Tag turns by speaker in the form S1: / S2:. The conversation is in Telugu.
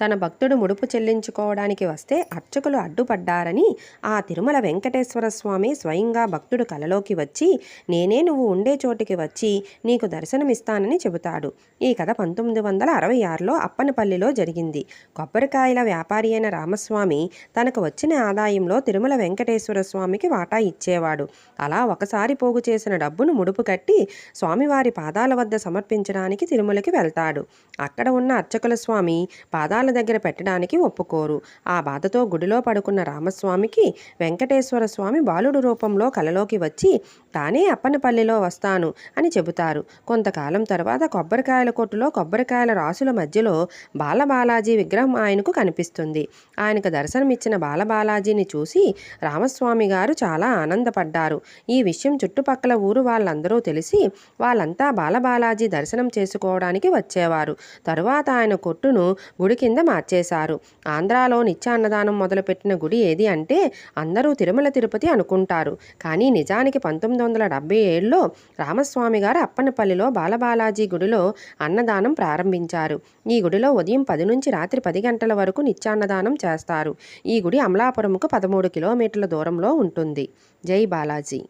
S1: తన భక్తుడు ముడుపు చెల్లించుకోవడానికి వస్తే అర్చకులు అడ్డుపడ్డారని ఆ తిరుమల వెంకటేశ్వర స్వామి స్వయంగా భక్తుడు కలలోకి వచ్చి నేనే నువ్వు ఉండే చోటికి వచ్చి నీకు దర్శనమిస్తానని చెబుతాడు. ఈ కథ పంతొమ్మిది వందల అరవై ఆరులో అప్పనపల్లిలో జరిగింది. కొబ్బరికాయల వ్యాపారి అయిన రామస్వామి తనకు వచ్చిన ఆదాయంలో తిరుమల వెంకటేశ్వర స్వామికి వాటా ఇచ్చేవాడు. అలా ఒకసారి పోగు చేసిన డబ్బును ముడుపు కట్టి స్వామివారి పాదాల వద్ద సమర్పించడానికి తిరుమలకి వెళ్తాడు. అక్కడ ఉన్న అర్చకుల స్వామి పాదాల దగ్గర పెట్టడానికి ఒప్పుకోరు. ఆ బాధతో గుడిలో పడుకున్న రామస్వామికి వెంకటేశ్వర స్వామి బాలుడు రూపంలో కలలోకి వచ్చి తానే అప్పనపల్లిలో వస్తాను అని చెబుతారు. కొంతకాలం తర్వాత కొబ్బరికాయల కొట్టులో కొబ్బరికాయల రాసుల మధ్యలో బాలబాలాజీ విగ్రహం ఆయనకు కనిపిస్తుంది. ఆయనకు దర్శనమిచ్చిన బాలబాలాజీని చూసి రామస్వామి గారు చాలా ఆనందపడ్డారు. ఈ విషయం చుట్టుపక్కల ఊరు వాళ్ళందరూ తెలిసి వాళ్ళంతా బాలబాలాజీ దర్శనం చేసుకోవడానికి వచ్చేవారు. తరువాత ఆయన కొట్టును గుడి కింద మార్చేశారు. ఆంధ్రాలో నిత్యాన్నదానం మొదలుపెట్టిన గుడి ఏది అంటే అందరూ తిరుమల తిరుపతి అనుకుంటారు. కానీ నిజానికి పంతొమ్మిది వందల డెబ్బై ఏడులో రామస్వామి గారు అప్పనపల్లిలో బాలబాలాజీ గుడిలో అన్నదానం ప్రారంభించారు. ఈ గుడిలో ఉదయం పది నుంచి రాత్రి పది గంటల వరకు నిత్యాన్నదానం చేస్తారు. ఈ గుడి అమలాపురంకు పదమూడు కిలోమీటర్ల దూరంలో ఉంటుంది. జై బాలాజీ.